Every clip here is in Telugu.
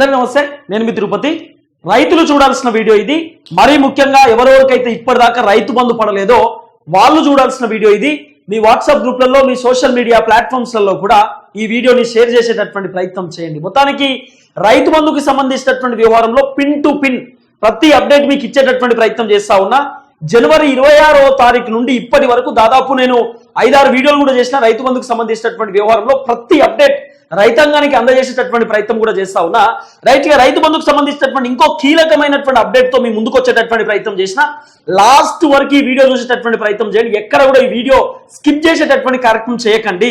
అందరికీ నమస్తే నేను మీ తిరుపతి. రైతులు చూడాల్సిన వీడియో ఇది. మరీ ముఖ్యంగా ఎవరెవరికైతే ఇప్పటిదాకా రైతు బంధు పడలేదో వాళ్ళు చూడాల్సిన వీడియో ఇది. మీ వాట్సాప్ గ్రూప్లలో మీ సోషల్ మీడియా ప్లాట్ఫామ్స్లలో కూడా ఈ వీడియోని షేర్ చేసేటటువంటి ప్రయత్నం చేయండి. మొత్తానికి రైతు బంధుకి సంబంధించినటువంటి వ్యవహారంలో పిన్ టు పిన్ ప్రతి అప్డేట్ మీకు ఇచ్చేటటువంటి ప్రయత్నం చేస్తా ఉన్నా. జనవరి ఇరవై ఆరో తారీఖు నుండి ఇప్పటి వరకు దాదాపు నేను ఐదారు వీడియోలు కూడా చేసిన రైతు బంధుకు సంబంధించినటువంటి వ్యవహారంలో ప్రతి అప్డేట్ రైతాంగానికి అందజేసేటటువంటి ప్రయత్నం కూడా చేస్తా ఉన్నా. రైట్ రైతు బంధుకు సంబంధించినటువంటి ఇంకో కీలకమైనటువంటి అప్డేట్తో మీ ముందుకు వచ్చేటటువంటి ప్రయత్నం చేసిన. లాస్ట్ వరకు ఈ వీడియో చూసేటటువంటి ప్రయత్నం చేయండి. ఎక్కడ కూడా ఈ వీడియో స్కిప్ చేసేటటువంటి కార్యక్రమం చేయకండి.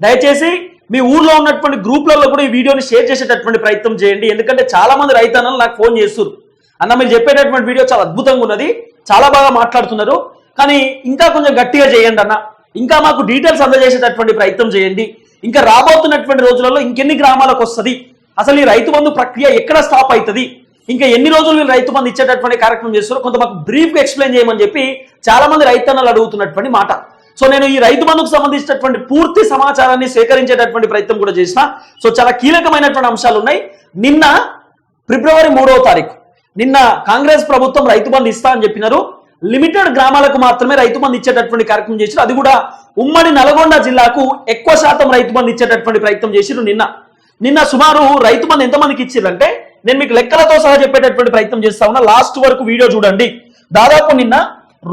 దయచేసి మీ ఊర్లో ఉన్నటువంటి గ్రూప్లలో కూడా ఈ వీడియోని షేర్ చేసేటటువంటి ప్రయత్నం చేయండి. ఎందుకంటే చాలా మంది రైతన్నలు నాకు ఫోన్ చేస్తారు అన్న మీరు చెప్పేటటువంటి వీడియో చాలా అద్భుతంగా ఉన్నది. చాలా బాగా మాట్లాడుతున్నారు. కానీ ఇంకా కొంచెం గట్టిగా చేయండి అన్న. ఇంకా మాకు డీటెయిల్స్ అందజేసేటటువంటి ప్రయత్నం చేయండి. ఇంకా రాబోతున్నటువంటి రోజులలో ఇంకెన్ని గ్రామాలకు వస్తుంది? అసలు ఈ రైతు బంధు ప్రక్రియ ఎక్కడ స్టాప్ అవుతుంది ఇంకా ఎన్ని రోజులు వీళ్ళు రైతు బంధు ఇచ్చేటటువంటి కార్యక్రమం చేస్తారో కొంత మాకు బ్రీఫ్గా ఎక్స్ప్లెయిన్ చేయమని చెప్పి చాలా మంది రైతన్నలు అడుగుతున్నటువంటి మాట. సో నేను ఈ రైతు బంధుకు సంబంధించినటువంటి పూర్తి సమాచారాన్ని సేకరించేటటువంటి ప్రయత్నం కూడా చేసిన. సో చాలా కీలకమైనటువంటి అంశాలు ఉన్నాయి. నిన్న ఫిబ్రవరి మూడవ తారీఖు నిన్న కాంగ్రెస్ ప్రభుత్వం రైతు బంధు ఇస్తా అని చెప్పినారు. లిమిటెడ్ గ్రామాలకు మాత్రమే రైతు బంధు ఇచ్చేటటువంటి కార్యక్రమం చేశారు అది కూడా ఉమ్మడి నల్గొండ జిల్లాకు ఎక్కువ శాతం రైతు బంధు ఇచ్చేటటువంటి ప్రయత్నం చేసిరు నిన్న. నిన్న సుమారు రైతు బంధు ఎంతమందికి ఇచ్చిరంటే నేను మీకు లెక్కలతో సహా చెప్పేటటువంటి ప్రయత్నం చేస్తా ఉన్నా. లాస్ట్ వరకు వీడియో చూడండి. దాదాపు నిన్న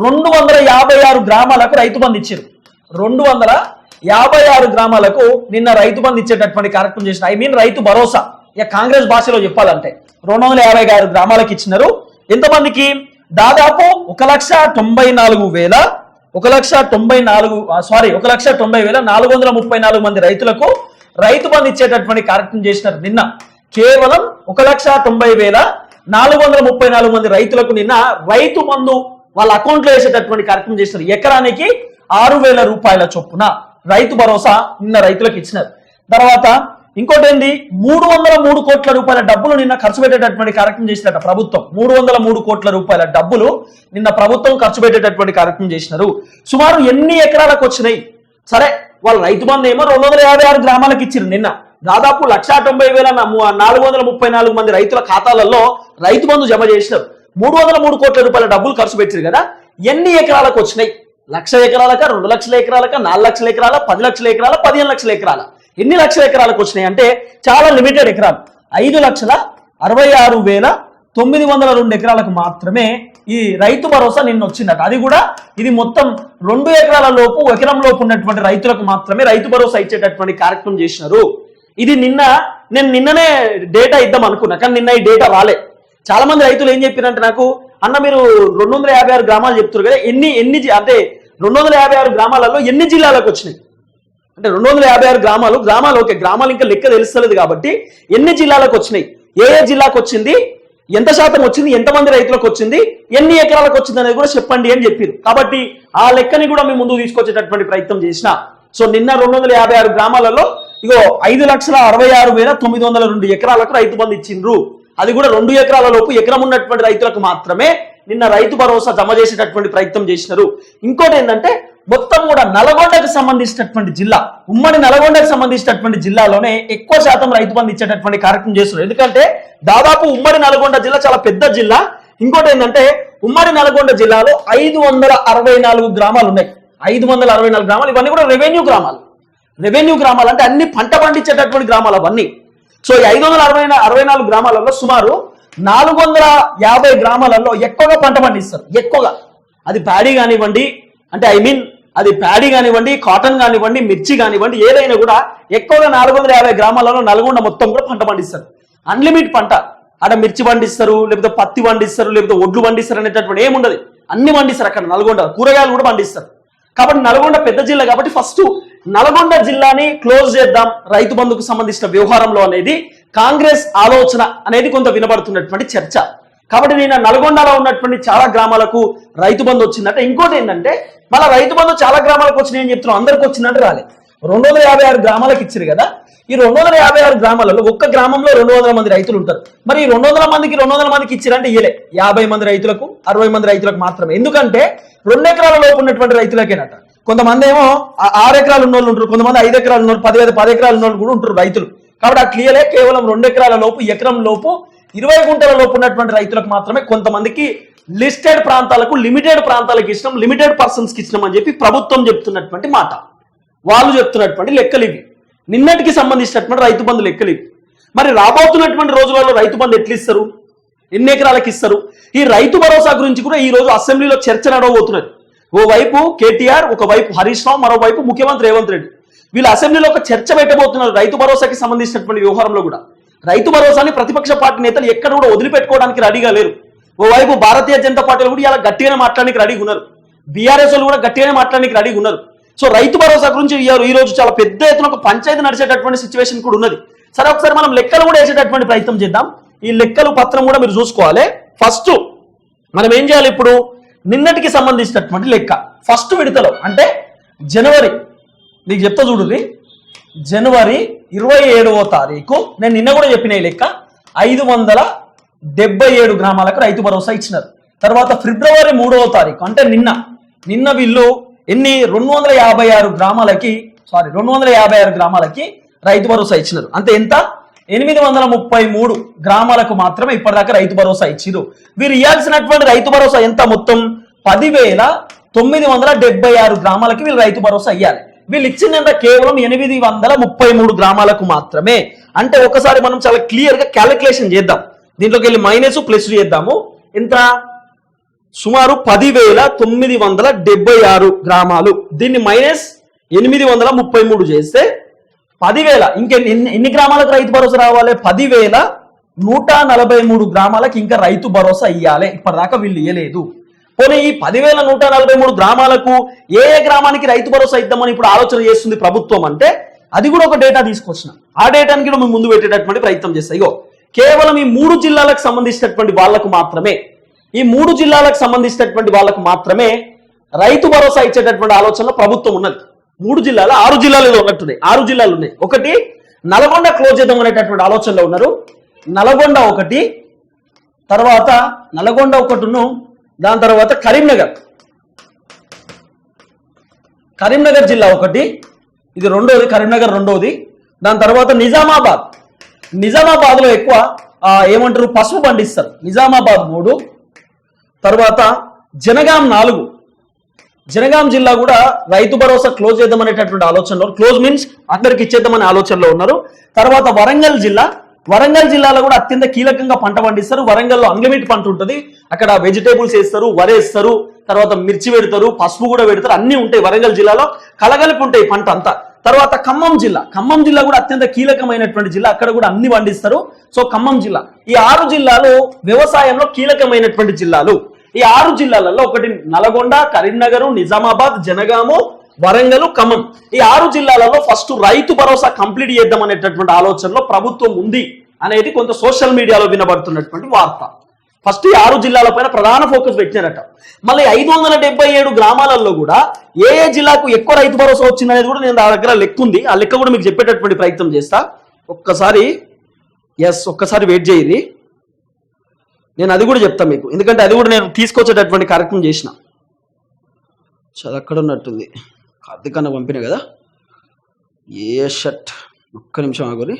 రెండు వందల యాభై ఆరు గ్రామాలకు రైతు బంధు ఇచ్చారు రెండు వందల యాభై ఆరు గ్రామాలకు నిన్న రైతు బంధు ఇచ్చేటటువంటి కార్యక్రమం చేసిన ఐ మీన్ రైతు భరోసా ఇక కాంగ్రెస్ భాషలో చెప్పాలంటే. రెండు వందల యాభై ఆరు గ్రామాలకు ఇచ్చినారు. ఎంతమందికి? దాదాపు ఒక లక్ష తొంభై నాలుగు వేల ఒక లక్ష తొంభై నాలుగు సారీ ఒక లక్ష తొంభై వేల నాలుగు వందల ముప్పై నాలుగు మంది రైతులకు రైతు బంధు ఇచ్చేటటువంటి కార్యక్రమం చేసినారు నిన్న. కేవలం ఒక లక్ష తొంభై వేల నాలుగు వందల ముప్పై నాలుగు మంది రైతులకు నిన్న రైతు బంధు వాళ్ళ అకౌంట్లో వేసేటటువంటి కార్యక్రమం చేసినారు. ఎకరానికి ఆరు వేల రూపాయల చొప్పున రైతు భరోసా నిన్న రైతులకు ఇచ్చినారు. తర్వాత ఇంకోటి ఏంది మూడు వందల మూడు కోట్ల రూపాయల డబ్బులు నిన్న ఖర్చు పెట్టేటటువంటి కార్యక్రమం చేసినట్ట ప్రభుత్వం. మూడు వందల మూడు కోట్ల రూపాయల డబ్బులు నిన్న ప్రభుత్వం ఖర్చు పెట్టేటటువంటి కార్యక్రమం చేసినారు. సుమారు ఎన్ని ఎకరాలకు వచ్చినాయి? సరే వాళ్ళు రైతు బంధు ఏమో రెండు వందల యాభై ఆరు గ్రామాలకు ఇచ్చారు నిన్న. దాదాపు లక్షా తొంభై వేల నాలుగు వందల ముప్పై నాలుగు మంది రైతుల ఖాతాలలో రైతు బంధు జమ చేసినారు. మూడు వందల మూడు కోట్ల రూపాయల డబ్బులు ఖర్చు పెట్టారు కదా? ఎన్ని ఎకరాలకు వచ్చినాయి? లక్ష ఎకరాలక రెండు లక్షల ఎకరాలక నాలుగు లక్షల ఎకరాల పది లక్షల ఎకరాల పదిహేను లక్షల ఎకరాల. ఎన్ని లక్షల ఎకరాలకు వచ్చినాయి అంటే చాలా లిమిటెడ్ ఎకరాలు. ఐదు లక్షల అరవై ఆరు వేల తొమ్మిది వందల రెండు ఎకరాలకు మాత్రమే ఈ రైతు భరోసా నిన్న వచ్చిందట. అది కూడా ఇది మొత్తం రెండు ఎకరాల లోపు ఎకరం లోపు ఉన్నటువంటి రైతులకు మాత్రమే రైతు భరోసా ఇచ్చేటటువంటి కార్యక్రమం చేసినారు. ఇది నిన్న నేను నిన్ననే డేటా ఇద్దాం అనుకున్నా కానీ నిన్న ఈ డేటా రాలే. చాలా మంది రైతులు ఏం చెప్పారంటే నాకు అన్న మీరు రెండు వందల యాభై ఆరు గ్రామాలు చెప్తున్నారు కదా ఎన్ని ఎన్ని అంటే రెండు వందల యాభై ఆరు గ్రామాలలో ఎన్ని జిల్లాలకు వచ్చినాయి? అంటే రెండు వందల యాభై ఆరు గ్రామాలు గ్రామాలు ఓకే గ్రామాలు ఇంకా లెక్క తెలుస్తలేదు కాబట్టి ఎన్ని జిల్లాలకు వచ్చినాయి? ఏ ఏ జిల్లాకు వచ్చింది? ఎంత శాతం వచ్చింది? ఎంతమంది రైతులకు వచ్చింది? ఎన్ని ఎకరాలకు వచ్చింది అనేది కూడా చెప్పండి అని చెప్పారు. కాబట్టి ఆ లెక్కని కూడా మేము ముందుకు తీసుకొచ్చేటటువంటి ప్రయత్నం చేసిన. సో నిన్న రెండు వందల యాభై ఆరు గ్రామాలలో ఇగో ఐదు లక్షల అరవై ఆరు వేల తొమ్మిది వందల రెండు ఎకరాలకు రైతు బంధు ఇచ్చిండ్రు. అది కూడా రెండు ఎకరాల లోపు ఎకరం ఉన్నటువంటి రైతులకు మాత్రమే నిన్న రైతు భరోసా జమ చేసేటటువంటి ప్రయత్నం చేసినారు. ఇంకోటి ఏంటంటే మొత్తం కూడా నల్గొండకు సంబంధించినటువంటి జిల్లా ఉమ్మడి నల్గొండకు సంబంధించినటువంటి జిల్లాలోనే ఎక్కువ శాతం రైతు బంధు ఇచ్చేటటువంటి కార్యక్రమం చేస్తున్నారు. ఎందుకంటే దాదాపు ఉమ్మడి నల్గొండ జిల్లా చాలా పెద్ద జిల్లా. ఇంకోటి ఏంటంటే ఉమ్మడి నల్గొండ జిల్లాలో ఐదు వందల అరవై నాలుగు గ్రామాలు ఉన్నాయి. ఐదు వందల అరవై నాలుగు గ్రామాలు. ఇవన్నీ కూడా రెవెన్యూ గ్రామాలు. రెవెన్యూ గ్రామాలు అంటే అన్ని పంట పండించేటటువంటి గ్రామాలు అవన్నీ. సో ఈ ఐదు వందల అరవై అరవై నాలుగు గ్రామాలలో సుమారు నాలుగు వందల యాభై గ్రామాలలో ఎక్కువగా పంట పండిస్తారు. ఎక్కువగా. అది ప్యాడీ కానివ్వండి అంటే ఐ మీన్ అది ప్యాడీ కానివ్వండి కాటన్ కానివ్వండి మిర్చి కానివ్వండి ఏదైనా కూడా ఎక్కువగా నాలుగు వందల యాభై గ్రామాలలో నల్గొండ మొత్తం కూడా పంట పండిస్తారు. అన్లిమిట్ పంట. అక్కడ మిర్చి పండిస్తారు లేకపోతే పత్తి పండిస్తారు లేకపోతే ఒడ్లు పండిస్తారు అనేటటువంటి ఏముండదు అన్ని పండిస్తారు అక్కడ నల్గొండ. కూరగాయలు కూడా పండిస్తారు. కాబట్టి నల్గొండ పెద్ద జిల్లా కాబట్టి ఫస్ట్ నల్గొండ జిల్లాని క్లోజ్ చేద్దాం. రైతు బంధుకు సంబంధించిన వ్యవహారంలో అనేది కాంగ్రెస్ ఆలోచన అనేది కొంత వినబడుతున్నటువంటి చర్చ. కాబట్టి నేను నల్గొండలో ఉన్నటువంటి చాలా గ్రామాలకు రైతు బంధు వచ్చిందంటే ఇంకోటి ఏంటంటే మళ్ళీ రైతు బంధు చాలా గ్రామాలకు వచ్చినాయి అని చెప్తున్నాం అందరికి వచ్చిందంటే రాలే. రెండు వందల యాభై ఆరు గ్రామాలకు ఇచ్చారు కదా ఈ రెండు వందల యాభై ఆరు గ్రామాలలో ఒక్క గ్రామంలో రెండు వందల మంది రైతులు ఉంటారు. మరి ఈ రెండు వందల మందికి రెండు వందల మందికి ఇచ్చారంటే ఇయలే యాభై మంది రైతులకు అరవై మంది రైతులకు మాత్రమే. ఎందుకంటే రెండు ఎకరాల లోపు ఉన్నటువంటి రైతులకేనట. కొంతమంది ఏమో ఆ- ఆరు ఎకరాలు ఉన్న వాళ్ళు ఉంటారు కొంతమంది ఐదు ఎకరాలు ఉన్నారు పది పది ఎకరాలు ఉన్న వాళ్ళు కూడా ఉంటారు రైతులు. కాబట్టి ఆ క్లియరే కేవలం రెండు ఎకరాల లోపు ఎకరం లోపు ఇరవై గుంటల లోపు ఉన్నటువంటి రైతులకు మాత్రమే కొంతమందికి లిస్టెడ్ ప్రాంతాలకు లిమిటెడ్ ప్రాంతాలకు ఇష్టం లిమిటెడ్ పర్సన్స్కి ఇష్టం అని చెప్పి ప్రభుత్వం చెప్తున్నటువంటి మాట. వాళ్ళు చెప్తున్నటువంటి లెక్కలు ఇవి. నిన్నటికి సంబంధించినటువంటి రైతు బంధు లెక్కలు ఇవి. మరి రాబోతున్నటువంటి రోజులలో రైతు బంధు ఎట్లు ఇస్తారు ఎన్ని ఎకరాలకు ఇస్తారు? ఈ రైతు భరోసా గురించి కూడా ఈ రోజు అసెంబ్లీలో చర్చ నడవబోతున్నది. ఓవైపు కేటీఆర్ ఒకవైపు హరీష్ రావు మరోవైపు ముఖ్యమంత్రి రేవంత్ రెడ్డి. వీళ్ళు అసెంబ్లీలో ఒక చర్చ పెట్టబోతున్నారు రైతు భరోసాకి సంబంధించినటువంటి వ్యవహారంలో కూడా. రైతు భరోసాని ప్రతిపక్ష పార్టీ నేతలు ఎక్కడ కూడా వదిలిపెట్టుకోవడానికి రెడీగా లేరు. ఓవైపు భారతీయ జనతా పార్టీలు కూడా ఇలా గట్టిగానే మాట్లాడడానికి రెడీగా ఉన్నారు. బీఆర్ఎస్ వాళ్ళు కూడా గట్టిగానే మాట్లాడడానికి రెడీగా ఉన్నారు. సో రైతు భరోసా గురించి ఈ- రోజు చాలా పెద్ద ఎత్తున ఒక పంచాయతీ నడిచేటటువంటి సిచ్యువేషన్ కూడా ఉన్నది. సరే ఒకసారి మనం లెక్కలు కూడా వేసేటటువంటి ప్రయత్నం చేద్దాం. ఈ లెక్కలు పత్రం కూడా మీరు చూసుకోవాలి. ఫస్ట్ మనం ఏం చేయాలి ఇప్పుడు? నిన్నటికి సంబంధించినటువంటి లెక్క. ఫస్ట్ విడతలో అంటే జనవరి. నీకు చెప్తా చూడండి జనవరి ఇరవై ఏడవ తారీఖు. నేను నిన్న కూడా చెప్పిన లెక్క. ఐదు వందల డెబ్బై ఏడు గ్రామాలకు రైతు భరోసా ఇచ్చినారు. తర్వాత ఫిబ్రవరి మూడవ తారీఖు అంటే నిన్న. నిన్న వీళ్ళు ఎన్ని? రెండు వందల యాభై ఆరు గ్రామాలకి సారీ రెండు వందల యాభై ఆరు గ్రామాలకి రైతు భరోసా ఇచ్చినారు. అంటే ఎంత? ఎనిమిది వందల ముప్పై మూడు గ్రామాలకు మాత్రమే ఇప్పటిదాకా రైతు భరోసా ఇచ్చిరు వీరు ఇవ్వాల్సినటువంటి రైతు భరోసా ఎంత మొత్తం? పదివేల తొమ్మిది వందల డెబ్బై ఆరు గ్రామాలకి వీళ్ళు రైతు భరోసా ఇవ్వాలి వీళ్ళు ఇచ్చిందంట కేవలం ఎనిమిది వందల ముప్పై మూడు గ్రామాలకు మాత్రమే. అంటే ఒకసారి మనం చాలా క్లియర్గా క్యాలిక్యులేషన్ చేద్దాం. దీంట్లోకి వెళ్ళి మైనస్ ప్లస్ చేద్దాము. ఎంత? సుమారు పదివేల తొమ్మిది వందల డెబ్బై ఆరు గ్రామాలు. దీన్ని మైనస్ ఎనిమిది వందల ముప్పై మూడు చేస్తే పదివేల. ఇంకెన్ని ఎన్ని ఎన్ని గ్రామాలకు రైతు భరోసా రావాలి? పదివేల నూట నలభై మూడు గ్రామాలకు ఇంకా రైతు భరోసా ఇవ్వాలి ఇప్పటిదాకా వీళ్ళు ఇవ్వలేదు పోనీ ఈ పదివేల నూట నలభై మూడు గ్రామాలకు ఏ ఏ గ్రామానికి రైతు భరోసా ఇద్దామని ఇప్పుడు ఆలోచన చేస్తుంది ప్రభుత్వం అంటే అది కూడా ఒక డేటా తీసుకొచ్చిన. ఆ డేటాని కూడా మేము ముందు పెట్టేటటువంటి ప్రయత్నం చేస్తాం. ఇగో కేవలం ఈ మూడు జిల్లాలకు సంబంధించినటువంటి వాళ్ళకు మాత్రమే ఈ మూడు జిల్లాలకు సంబంధించినటువంటి వాళ్ళకు మాత్రమే రైతు భరోసా ఇచ్చేటటువంటి ఆలోచనలో ప్రభుత్వం ఉన్నది. మూడు జిల్లాలు ఆరు జిల్లాలు ఏదో ఉన్నట్టున్నాయి ఆరు జిల్లాలు ఉన్నాయి. ఒకటి నల్గొండ క్లోజ్ చేద్దాం అనేటటువంటి ఆలోచనలో ఉన్నారు. నల్గొండ ఒకటి తర్వాత నల్గొండ ఒకటిను దాని తర్వాత కరీంనగర్. కరీంనగర్ జిల్లా ఒకటి ఇది రెండోది కరీంనగర్ రెండోది. దాని తర్వాత నిజామాబాద్. నిజామాబాద్లో ఎక్కువ ఏమంటారు పసుపు పండిస్తారు. నిజామాబాద్ మూడు తర్వాత జనగాం నాలుగు. జనగాం జిల్లా కూడా రైతు భరోసా క్లోజ్ చేద్దామనేటటువంటి ఆలోచనలో క్లోజ్ మీన్స్ అందరికి ఇచ్చేద్దామనే ఆలోచనలో ఉన్నారు. తర్వాత వరంగల్ జిల్లా వరంగల్ జిల్లాలో కూడా అత్యంత కీలకంగా పంట పండిస్తారు. వరంగల్లో అంగమిట్ పంట ఉంటుంది. అక్కడ వెజిటేబుల్స్ వేస్తారు వరేస్తారు తర్వాత మిర్చి పెడతారు పసుపు కూడా పెడతారు. అన్ని ఉంటాయి వరంగల్ జిల్లాలో. కలగలిపి ఉంటాయి పంట అంతా. తర్వాత ఖమ్మం జిల్లా. ఖమ్మం జిల్లా కూడా అత్యంత కీలకమైనటువంటి జిల్లా. అక్కడ కూడా అన్ని పండిస్తారు. సో ఖమ్మం జిల్లా. ఈ ఆరు జిల్లాలు వ్యవసాయంలో కీలకమైనటువంటి జిల్లాలు. ఈ ఆరు జిల్లాలలో ఒకటి నల్గొండ కరీంనగర్ నిజామాబాద్ జనగాము వరంగల్ ఖమ్మం. ఈ ఆరు జిల్లాలలో ఫస్ట్ రైతు భరోసా కంప్లీట్ చేద్దాం అనేటటువంటి ఆలోచనలో ప్రభుత్వం ఉంది అనేది కొంత సోషల్ మీడియాలో వినబడుతున్నటువంటి వార్త. ఫస్ట్ ఈ ఆరు జిల్లాల పైన ప్రధాన ఫోకస్ పెట్టినారట. మళ్ళీ ఐదు వందల డెబ్బై ఏడు గ్రామాలలో కూడా ఏ ఏ జిల్లాకు ఎక్కువ రైతు భరోసా వచ్చింది అనేది కూడా నేను నా దగ్గర లెక్క ఉంది. ఆ లెక్క కూడా మీకు చెప్పేటటువంటి ప్రయత్నం చేస్తా. ఒక్కసారి ఎస్ ఒక్కసారి వెయిట్ చేయరి నేను అది కూడా చెప్తాను మీకు. ఎందుకంటే అది కూడా నేను తీసుకొచ్చేటటువంటి కార్యక్రమం చేసిన. చాలా అక్కడ ఉన్నట్టుంది. కార్తీక్ అన్న పంపిన కదా? ఏ షర్ట్? ఒక్క నిమిషం ఆగురి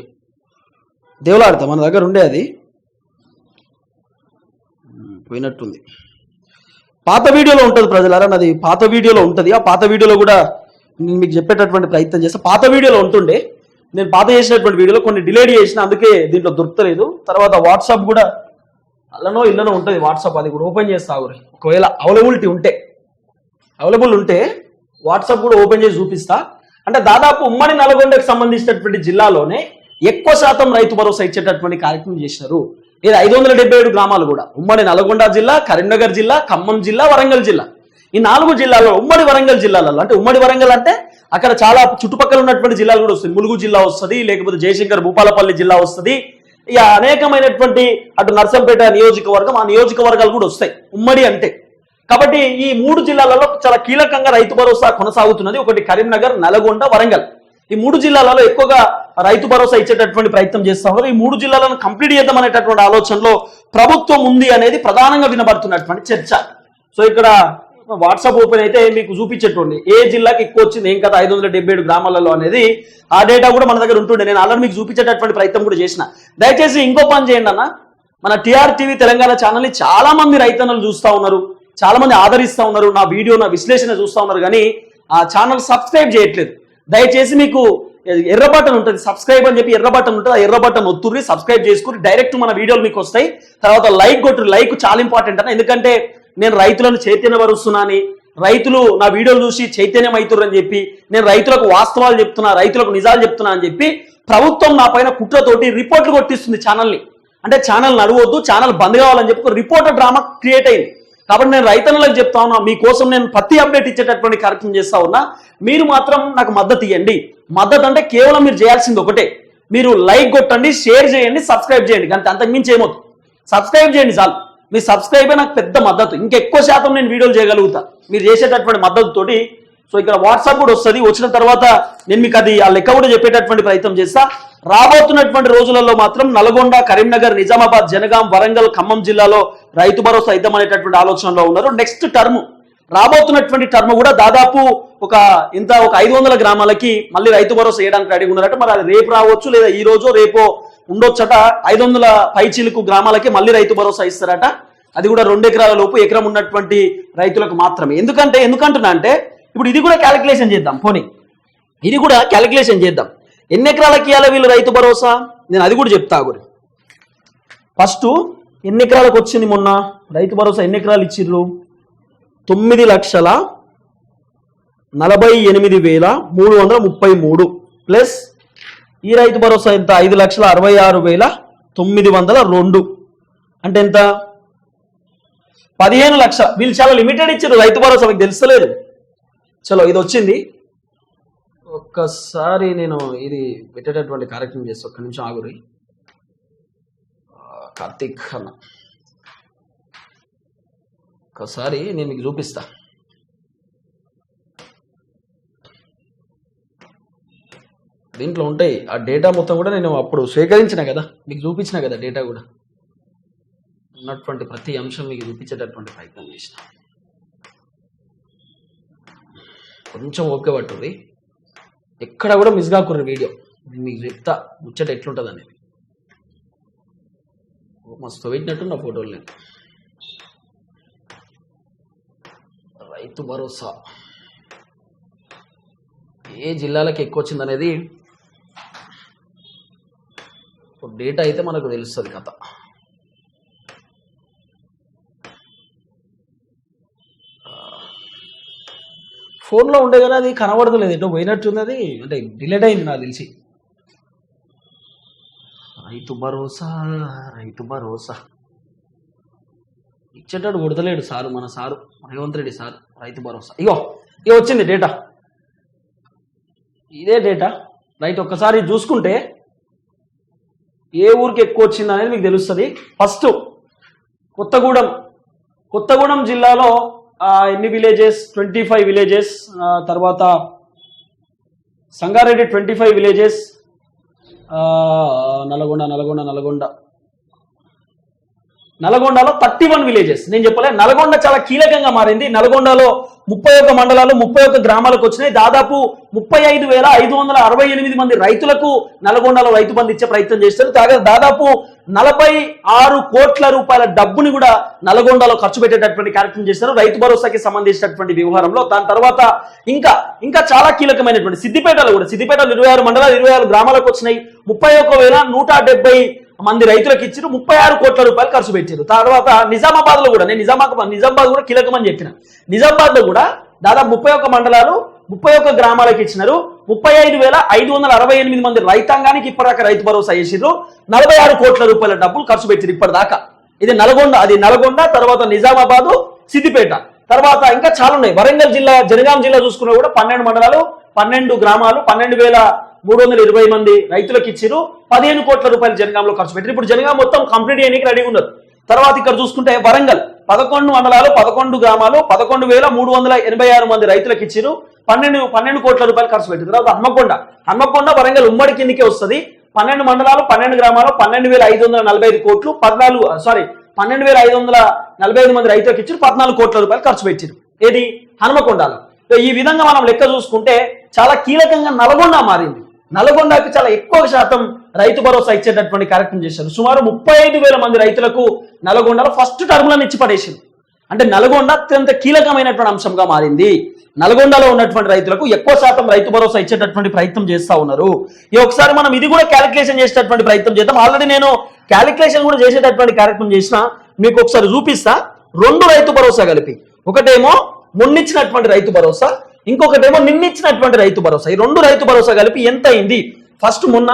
దేవులాడతా మన దగ్గర ఉండే అది. పోయినట్టుంది. పాత వీడియోలో ఉంటుంది ప్రజలారా? నాది పాత వీడియోలో ఉంటుంది. ఆ పాత వీడియోలో కూడా నేను మీకు చెప్పేటటువంటి ప్రయత్నం చేస్తా. పాత వీడియోలో ఉంటుండే. నేను పాత చేసినటువంటి వీడియోలో కొన్ని డిలేట్ చేసిన అందుకే దీంట్లో దొరకలేదు తర్వాత వాట్సాప్ కూడా అల్లనో ఇల్లనో ఉంటుంది వాట్సాప్ అది కూడా ఓపెన్ చేస్తా ఒకవేళ అవైలబిలిటీ ఉంటే అవైలబుల్ ఉంటే వాట్సాప్ కూడా ఓపెన్ చేసి చూపిస్తా. అంటే దాదాపు ఉమ్మడి నల్గొండకు సంబంధించినటువంటి జిల్లాలోనే ఎక్కువ శాతం రైతు భరోసా ఇచ్చేటటువంటి కార్యక్రమం చేసినారు. ఇది ఐదు వందల డెబ్బై ఏడు గ్రామాలు కూడా. ఉమ్మడి నల్గొండ జిల్లా కరీంనగర్ జిల్లా ఖమ్మం జిల్లా వరంగల్ జిల్లా. ఈ నాలుగు జిల్లాలో ఉమ్మడి వరంగల్ జిల్లాలలో అంటే ఉమ్మడి వరంగల్ అంటే అక్కడ చాలా చుట్టుపక్కల ఉన్నటువంటి జిల్లాలు కూడా వస్తాయి. ములుగు జిల్లా వస్తుంది లేకపోతే జయశంకర్ భూపాలపల్లి జిల్లా వస్తుంది. ఇక అనేకమైనటువంటి అటు నర్సంపేట నియోజకవర్గం ఆ నియోజకవర్గాలు కూడా వస్తాయి. ఉమ్మడి అంటే. కాబట్టి ఈ మూడు జిల్లాలలో చాలా కీలకంగా రైతు భరోసా కొనసాగుతున్నది. ఒకటి కరీంనగర్ నల్గొండ వరంగల్. ఈ మూడు జిల్లాలలో ఎక్కువగా రైతు భరోసా ఇచ్చేటటువంటి ప్రయత్నం చేస్తా ఉన్నారు. ఈ మూడు జిల్లాలను కంప్లీట్ చేద్దాం అనేటటువంటి ఆలోచనలో ప్రభుత్వం ఉంది అనేది ప్రధానంగా వినబడుతున్నటువంటి చర్చ. సో ఇక్కడ వాట్సాప్ ఓపెన్ అయితే మీకు చూపించేటోండి ఏ జిల్లాకి ఎక్కువ వచ్చింది? ఏం కదా ఐదు వందల డెబ్బై ఏడు గ్రామాలలో అనేది ఆ డేటా కూడా మన దగ్గర ఉంటుండే. నేను ఆల్రెడీ మీకు చూపించేటటువంటి ప్రయత్నం కూడా చేసిన. దయచేసి ఇంకో పని చేయండి అన్న. మన టీఆర్టీవీ తెలంగాణ ఛానల్ని చాలా మంది రైతన్నలు చూస్తూ ఉన్నారు. చాలా మంది ఆదరిస్తూ ఉన్నారు నా వీడియో నా విశ్లేషణ చూస్తూ ఉన్నారు కానీ ఆ ఛానల్ సబ్స్క్రైబ్ చేయట్లేదు. దయచేసి మీకు ఎర్ర బటన్ ఉంటుంది సబ్స్క్రైబ్ అని చెప్పి ఎర్ర బటన్ ఉంటుంది ఆ ఎర్ర బటన్ ఒత్తుర్రి సబ్స్క్రైబ్ చేసుకుని డైరెక్ట్ మన వీడియోలు మీకు వస్తాయి. తర్వాత లైక్ కొట్టు లైక్ చాలా ఇంపార్టెంట్ అన్న ఎందుకంటే నేను రైతులను చైతన్యపరుస్తున్నాను రైతులు నా వీడియోలు చూసి చైతన్యం అవుతుర్రు అని చెప్పి నేను రైతులకు వాస్తవాలు చెప్తున్నా రైతులకు నిజాలు చెప్తున్నా అని చెప్పి ప్రభుత్వం నా పైన కుట్రతోటి రిపోర్ట్లు కొట్టిస్తుంది ఛానల్ని. అంటే ఛానల్ నడవద్దు ఛానల్ బంద్ కావాలని చెప్పి రిపోర్టర్ డ్రామా క్రియేట్ అయింది. కాబట్టి నేను రైతన్నలకు చెప్తా ఉన్నా మీకోసం నేను ప్రతి అప్డేట్ ఇచ్చేటటువంటి కార్యక్రమం చేస్తా ఉన్నా మీరు మాత్రం నాకు మద్దతు ఇవ్వండి మద్దతు అంటే కేవలం మీరు చేయాల్సింది ఒకటే. మీరు లైక్ కొట్టండి షేర్ చేయండి సబ్స్క్రైబ్ చేయండి. అంతే అంతకుమించి ఏమవుతుంది సబ్స్క్రైబ్ చేయండి చాలు. మీ సబ్స్క్రైబే నాకు పెద్ద మద్దతు. ఇంకెక్కువ శాతం నేను వీడియోలు చేయగలుగుతా. మీరు చేసేటటువంటి మద్దతుతోటి. సో ఇక్కడ వాట్సాప్ కూడా వస్తుంది. వచ్చిన తర్వాత నేను మీకు అది ఆ లెక్క కూడా చెప్పేటటువంటి ప్రయత్నం చేస్తా. రాబోతున్నటువంటి రోజులలో మాత్రం నల్గొండ కరీంనగర్ నిజామాబాద్ జనగాం వరంగల్ ఖమ్మం జిల్లాలో రైతు భరోసా ఇద్దామనేటటువంటి ఆలోచనలో ఉన్నారు. నెక్స్ట్ టర్మ్ రాబోతున్నటువంటి టర్మ్ కూడా దాదాపు ఒక ఇంత ఒక ఐదు వందల గ్రామాలకి మళ్ళీ రైతు భరోసా వేయడానికి అడిగి ఉన్నారట. మరి అది రేపు రావచ్చు లేదా ఈ రోజు రేపో ఉండొచ్చట. ఐదు వందల పైచీలకు గ్రామాలకి మళ్ళీ రైతు భరోసా ఇస్తారట. అది కూడా రెండు ఎకరాల లోపు ఎకరం ఉన్నటువంటి రైతులకు మాత్రమే. ఎందుకంటే ఎందుకంటున్నా అంటే ఇప్పుడు ఇది కూడా క్యాలిక్యులేషన్ చేద్దాం. పోనీ. ఇది కూడా క్యాలిక్యులేషన్ చేద్దాం. ఎన్ని ఎకరాలకి ఇవ్వాలి వీళ్ళు రైతు భరోసా? నేను అది కూడా చెప్తా గురి. ఫస్ట్ ఎన్ని ఎకరాలకు వచ్చింది మొన్న? రైతు భరోసా ఎన్ని ఎకరాలు ఇచ్చిర్రు? తొమ్మిది లక్షల నలభై ఎనిమిది వేల మూడు వందల ముప్పై మూడు. ప్లస్ ఈ రైతు భరోసా ఎంత? ఐదు లక్షల అరవై ఆరు వేల తొమ్మిది వందల రెండు. అంటే ఎంత? పదిహేను లక్షల వీళ్ళు చాలా లిమిటెడ్ ఇచ్చారు రైతు భరోసా మీకు తెలుస్తలేదు. చలో ఇది వచ్చింది. ఒక్కసారి నేను ఇది పెట్టేటటువంటి కార్యక్రమం చేస్తే. ఒక్క నిమిషం ఆగురి. కార్తీక్ అన్న. ఒక్కసారి నేను మీకు చూపిస్తా. దీంట్లో ఉంటాయి. ఆ డేటా మొత్తం కూడా నేను అప్పుడు సేకరించిన కదా. మీకు చూపించిన కదా డేటా కూడా. ఉన్నటువంటి ప్రతి అంశం మీకు చూపించేటటువంటి ప్రయత్నం చేసిన కొంచెం ఓకే పట్టుది ఎక్కడ కూడా మిస్ కాకుర్రి వీడియో. నేను మీకు చెప్తా ముచ్చట ఎట్లుంటుంది అనేది మస్తు పెట్టినట్టు నా ఫోటోలు నేను రైతు భరోసా. ఏ జిల్లాలకు ఎక్కువ వచ్చిందనేది డేటా అయితే మనకు తెలుస్తుంది కథ. ఫోన్లో ఉండే కానీ అది కనబడతలేదు. ఎటో పోయినట్టుంది అది. అంటే డిలేట్ అయింది నాకు తెలిసి. రైతు భరోసా రైతు భరోసా. ఇచ్చేటట్టు కొడతలేడు సారు మన సారు రేవంత్ రెడ్డి సార్ రైతు భరోసా. ఇగో ఇగో వచ్చింది డేటా. ఇదే డేటా. రైట్ ఒక్కసారి చూసుకుంటే ఏ ఊరికి ఎక్కువ వచ్చింది అనేది మీకు తెలుస్తుంది. ఫస్ట్ కొత్తగూడెం. కొత్తగూడెం జిల్లాలో ఎన్ని విలేజెస్ ట్వంటీ ఫైవ్ విలేజెస్ తర్వాత Sangareddy twenty five villages Nalgonda Nalgonda Nalgonda. నల్గొండలో థర్టీ వన్ విలేజెస్ నేను చెప్పలే నల్గొండ చాలా కీలకంగా మారింది. నల్గొండలో ముప్పై ఒక్క మండలాలు ముప్పై ఒక్క గ్రామాలకు వచ్చినాయి. దాదాపు ముప్పై ఐదు వేల ఐదు వందల అరవై ఎనిమిది మంది రైతులకు నల్గొండలో రైతు బంధు ఇచ్చే ప్రయత్నం చేస్తారు. కాగా దాదాపు నలభై ఆరు కోట్ల రూపాయల డబ్బుని కూడా నల్గొండలో ఖర్చు పెట్టేటటువంటి కార్యక్రమం చేస్తారు. రైతు భరోసాకి సంబంధించినటువంటి వ్యవహారంలో. దాని తర్వాత ఇంకా ఇంకా చాలా కీలకమైనటువంటి సిద్దిపేటలో కూడా. సిద్దిపేటలో ఇరవై ఆరు మండలాలు ఇరవై ఆరు గ్రామాలకు వచ్చినాయి. ముప్పై ఒక్క వేల నూట డెబ్బై మంది రైతులకు ఇచ్చారు ముప్పై ఆరు కోట్ల రూపాయలు ఖర్చు పెట్టారు తర్వాత నిజామాబాద్లో కూడా నేను నిజామాబాద్ నిజామాబాద్ కూడా కీలకమని చెప్పిన. నిజామాబాద్లో కూడా దాదాపు ముప్పై ఒక్క మండలాలు ముప్పై ఒక్క గ్రామాలకు ఇచ్చినారు. ముప్పై ఐదు వేల ఐదు వందల అరవై ఎనిమిది మంది రైతాంగానికి ఇప్పటిదాకా రైతు భరోసా చేసిర్రు నలభై ఆరు కోట్ల రూపాయల డబ్బులు ఖర్చు పెట్టారు ఇప్పటిదాకా. ఇది నల్గొండ అది నల్గొండ తర్వాత నిజామాబాదు సిద్దిపేట. తర్వాత ఇంకా చాలా ఉన్నాయి. వరంగల్ జిల్లా జనగాం జిల్లా చూసుకున్నా కూడా పన్నెండు మండలాలు పన్నెండు గ్రామాలు పన్నెండు వేల మూడు వందల ఇరవై మంది రైతులకు ఇచ్చిరు పదిహేను కోట్ల రూపాయలు జనగాంలో ఖర్చు పెట్టారు ఇప్పుడు జనగాం మొత్తం కంప్లీట్ చేయడానికి రెడీగా ఉన్నారు తర్వాత ఇక్కడ చూసుకుంటే వరంగల్ పదకొండు మండలాలు పదకొండు గ్రామాలు పదకొండు వేల మూడు వందల ఎనభై ఆరు మంది రైతులకు ఇచ్చిరు పన్నెండు పన్నెండు కోట్ల రూపాయలు ఖర్చు పెట్టారు తర్వాత హన్మకొండ హన్మకొండ వరంగల్ ఉమ్మడి కిందికే వస్తుంది. పన్నెండు మండలాలు పన్నెండు గ్రామాలు పన్నెండు వేల ఐదు వందల నలభై ఐదు కోట్లు పద్నాలుగు సారీ పన్నెండు వేల ఐదు వందల నలభై ఐదు మంది రైతులకు ఇచ్చారు పద్నాలుగు కోట్ల రూపాయలు ఖర్చు పెట్టారు ఏది? హనుమకొండలో. ఈ విధంగా మనం లెక్క చూసుకుంటే చాలా కీలకంగా నల్గొండ మారింది. నల్గొండకి చాలా ఎక్కువ శాతం రైతు భరోసా ఇచ్చేటటువంటి కార్యక్రమం చేశారు. సుమారు ముప్పై ఐదు వేల మంది రైతులకు నల్గొండలో ఫస్ట్ టర్మ్లను ఇచ్చి పడేసింది. అంటే నల్గొండ అత్యంత కీలకమైనటువంటి అంశంగా మారింది. నల్గొండలో ఉన్నటువంటి రైతులకు ఎక్కువ శాతం రైతు భరోసా ఇచ్చేటటువంటి ప్రయత్నం చేస్తా ఉన్నారు. ఈ ఒకసారి మనం ఇది కూడా క్యాలిక్యులేషన్ చేసేటటువంటి ప్రయత్నం చేద్దాం. ఆల్రెడీ నేను క్యాలిక్యులేషన్ కూడా చేసేటటువంటి కార్యక్రమం చేసిన మీకు ఒకసారి చూపిస్తా. రెండు రైతు భరోసా కలిపి. ఒకటేమో మొన్నిచ్చినటువంటి రైతు భరోసా ఇంకొకటేమో నిన్నిచ్చినటువంటి రైతు భరోసా. ఈ రెండు రైతు భరోసా కలిపి ఎంత అయింది ఫస్ట్ మొన్న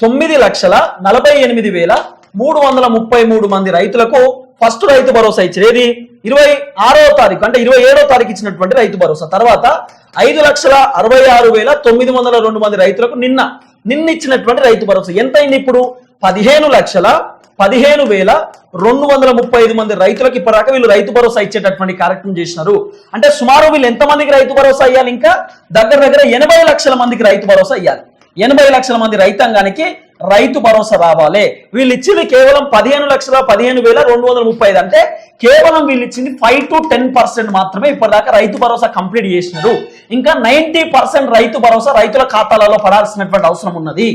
తొమ్మిది లక్షల నలభై ఎనిమిది వేల మూడు వందల ముప్పై మూడు మంది రైతులకు ఫస్ట్ రైతు భరోసా ఇచ్చేది ఇరవై ఆరో తారీఖు అంటే ఇరవై ఏడో తారీఖు ఇచ్చినటువంటి రైతు భరోసా. తర్వాత ఐదు లక్షల అరవై ఆరు వేల తొమ్మిది వందల రెండు మంది రైతులకు నిన్న నిన్న ఇచ్చినటువంటి రైతు భరోసా. ఎంత అయింది ఇప్పుడు? పదిహేను లక్షల పదిహేను వేల రెండు వందల ముప్పై ఐదు మంది రైతులకు ఇప్పటిదాకా వీళ్ళు రైతు భరోసా ఇచ్చేటటువంటి కార్యక్రమం చేసినారు. అంటే సుమారు వీళ్ళు ఎంతమందికి రైతు భరోసా ఇవ్వాలి ఇంకా? దగ్గర దగ్గర ఎనభై లక్షల మందికి రైతు భరోసా ఇవ్వాలి ఎనభై లక్షల మంది రైతాంగానికి రైతు భరోసా రావాలి. వీళ్ళు ఇచ్చింది కేవలం పదిహేను లక్షల పదిహేను వేల రెండు వందల ముప్పై ఐదు. అంటే కేవలం వీళ్ళు ఇచ్చింది ఫైవ్ టు టెన్ పర్సెంట్ మాత్రమే ఇప్పటిదాకా రైతు భరోసా కంప్లీట్ చేసినారు. ఇంకా నైన్టీ పర్సెంట్ రైతు భరోసా రైతుల ఖాతాలలో పడాల్సినటువంటి అవసరం ఉన్నది.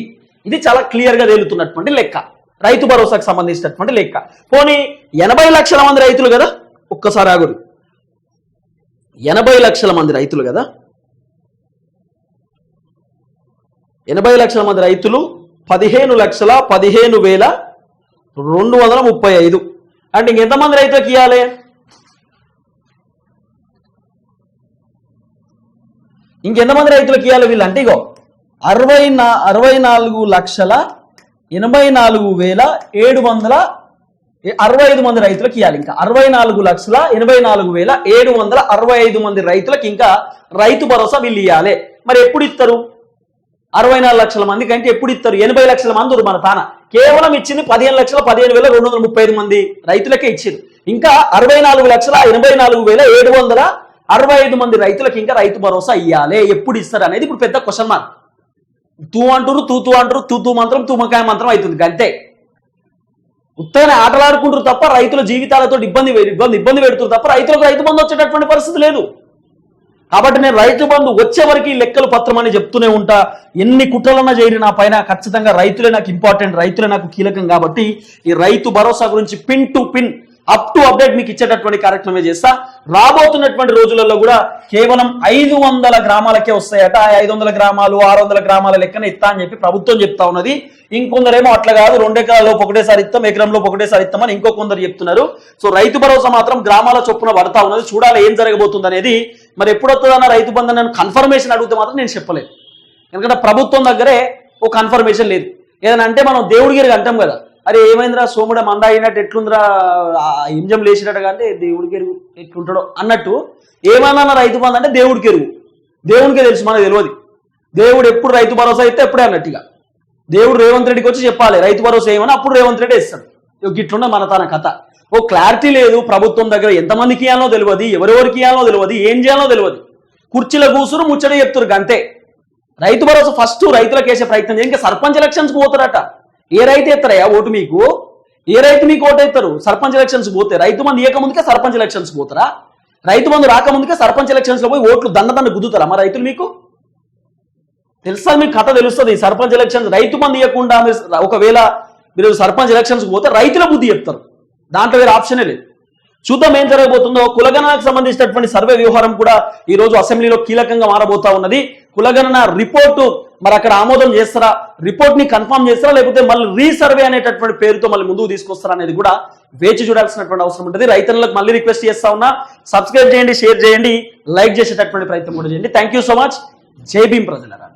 ఇది చాలా క్లియర్గా తేలుతున్నటువంటి లెక్క. రైతు భరోసాకు సంబంధించినటువంటి లెక్క. పోనీ ఎనభై లక్షల మంది రైతులు కదా? ఒక్కసారి ఆగురు. ఎనభై లక్షల మంది రైతులు కదా? ఎనభై లక్షల మంది రైతులు పదిహేను లక్షల పదిహేను వేల రెండు వందల ముప్పై ఐదు. అంటే ఇంకెంతమంది రైతులకు ఇవ్వాలి ఇంకెంతమంది రైతులకు ఇవ్వాలి వీళ్ళు అంటే ఇగో అరవై నా అరవై నాలుగు లక్షల ఎనభై నాలుగు వేల ఏడు వందల అరవై ఐదు మంది రైతులకు ఇవ్వాలి ఇంకా. అరవై నాలుగు లక్షల ఎనభై నాలుగు వేల ఏడు వందల అరవై ఐదు మంది రైతులకు ఇంకా రైతు భరోసా వీళ్ళు ఇవ్వాలి మరి ఎప్పుడు ఇస్తారు అరవై నాలుగు లక్షల మంది కంటే ఎప్పుడు ఇస్తారు ఎనభై లక్షల మంది ఉంది మన తాన. కేవలం ఇచ్చింది పదిహేను లక్షల పదిహేను వేల రెండు వందల ముప్పై ఐదు మంది రైతులకే ఇచ్చింది. ఇంకా అరవై నాలుగు లక్షల ఎనభై నాలుగు వేల ఏడు వందల అరవై ఐదు మంది రైతులకు ఇంకా రైతు భరోసా ఇవ్వాలి ఎప్పుడు ఇస్తారు అనేది ఇప్పుడు పెద్ద క్వశ్చన్ మార్క్ తూ అంటారు తూ తూ అంటారు తూ తూ మంత్రం తుమ్మకాయ మంత్రం అవుతుంది అంతే ఉత్తగానే ఆటలాడుకుంటారు తప్ప రైతుల జీవితాలతో ఇబ్బంది ఇబ్బంది ఇబ్బంది పెడుతున్నారు తప్ప రైతులకు రైతు బంధు వచ్చేటటువంటి పరిస్థితి లేదు. కాబట్టి నేను రైతు బంధు వచ్చే వరకు ఈ లెక్కలు పత్రం అని చెప్తూనే ఉంటా. ఎన్ని కుట్రలన్నా చేయరు నా పైన ఖచ్చితంగా రైతులే నాకు ఇంపార్టెంట్ రైతులే నాకు కీలకం కాబట్టి ఈ రైతు భరోసా గురించి pin to pin up to update మీకు ఇచ్చేటటువంటి కార్యక్రమమే చేస్తా. రాబోతున్నటువంటి రోజులలో కూడా కేవలం ఐదు వందల గ్రామాలకే వస్తాయట. ఐదు వందల గ్రామాలు ఆరు వందల గ్రామాల లెక్కన ఇస్తా అని చెప్పి ప్రభుత్వం చెప్తా ఉన్నది. ఇంకొందరేమో అట్లా కాదు రెండెకరాల్లో ఒకటేసారి ఇస్తాం ఎకరంలో ఒకటేసారి ఇస్తామని ఇంకో కొందరు చెప్తున్నారు. సో రైతు భరోసా మాత్రం గ్రామాల చొప్పున పడతా ఉన్నది. చూడాలి ఏం జరగబోతుంది అనేది. మరి ఎప్పుడు వస్తుందన్న రైతు బంధు నేను కన్ఫర్మేషన్ అడిగితే మాత్రం నేను చెప్పలేదు ఎందుకంటే ప్రభుత్వం దగ్గరే ఓ కన్ఫర్మేషన్ లేదు. ఏదైనా అంటే మనం దేవుడి గిరి అంటాం కదా. అరే ఏమైందిరా సోముడ మంద అయినట్టు ఎట్లుందిరా? ఆ ఇంజం లేచినట్టుగా అంటే దేవుడికి ఎరుగు ఎట్లుంటాడో అన్నట్టు ఏమన్నా రైతు బంధు అంటే దేవుడికి ఎరుగు. దేవుడికే తెలుసు మనకు తెలియదు. దేవుడు ఎప్పుడు రైతు భరోసా అయితే ఎప్పుడే అన్నట్టుగా దేవుడు రేవంత్ రెడ్డికి వచ్చి చెప్పాలి రైతు భరోసా ఏమని అప్పుడు రేవంత్ రెడ్డి ఇస్తాడు గిట్లున్న మన తన కథ. ఓ క్లారిటీ లేదు ప్రభుత్వం దగ్గర ఎంతమందికి ఇవ్వాలో తెలియదు ఎవరెవరికి ఇవ్వాలో తెలియదు ఏం చేయాలో తెలియదు. కుర్చీల కూసురు ముచ్చట చెప్తున్నారు అంతే రైతు భరోసా ఫస్ట్ రైతులకు వేసే ప్రయత్నం చేయండి ఇంకా సర్పంచ్ ఎలక్షన్స్ పోతారట. ఏ రైతు ఎత్తారయ్యా ఓటు మీకు? ఏ రైతు మీకు ఓటు ఎత్తారు? సర్పంచ్ ఎలక్షన్స్ పోతే రైతు మంది ఇవ్వకముందుకే సర్పంచ్ ఎలక్షన్స్ పోతారా? రైతు మందు రాకముందుకే సర్పంచ్ ఎలక్షన్స్లో పోయి ఓట్లు దండ దండ గుద్దుతారా మా రైతులు మీకు? తెలుసా మీకు కథ తెలుస్తుంది? సర్పంచ్ ఎలక్షన్స్ రైతు మంది ఇవ్వకుండా మీరు ఒకవేళ మీరు సర్పంచ్ ఎలక్షన్స్ పోతే రైతుల బుద్ధి చెప్తారు. దాంట్లో వేరే ఆప్షనే లేదు. చూద్దాం ఏం జరగబోతుందో. కులగణనకు సంబంధించినటువంటి సర్వే వ్యవహారం కూడా ఈ రోజు అసెంబ్లీలో కీలకంగా మారబోతా ఉన్నది. కులగణన రిపోర్టు మరి అక్కడ ఆమోదం చేస్తారా? రిపోర్ట్ని కన్ఫర్మ్ చేస్తారా? లేకపోతే మళ్ళీ రీసర్వే అనేటటువంటి పేరుతో మళ్ళీ ముందుకు తీసుకొస్తారా అనేది కూడా వేచి చూడాల్సినటువంటి అవసరం ఉంటుంది. రైతులకు మళ్ళీ రిక్వెస్ట్ చేస్తా ఉన్నా. సబ్స్క్రైబ్ చేయండి షేర్ చేయండి లైక్ చేసేటటువంటి ప్రయత్నం కూడా చేయండి. థ్యాంక్ సో మచ్ జై భీం ప్రజలరా.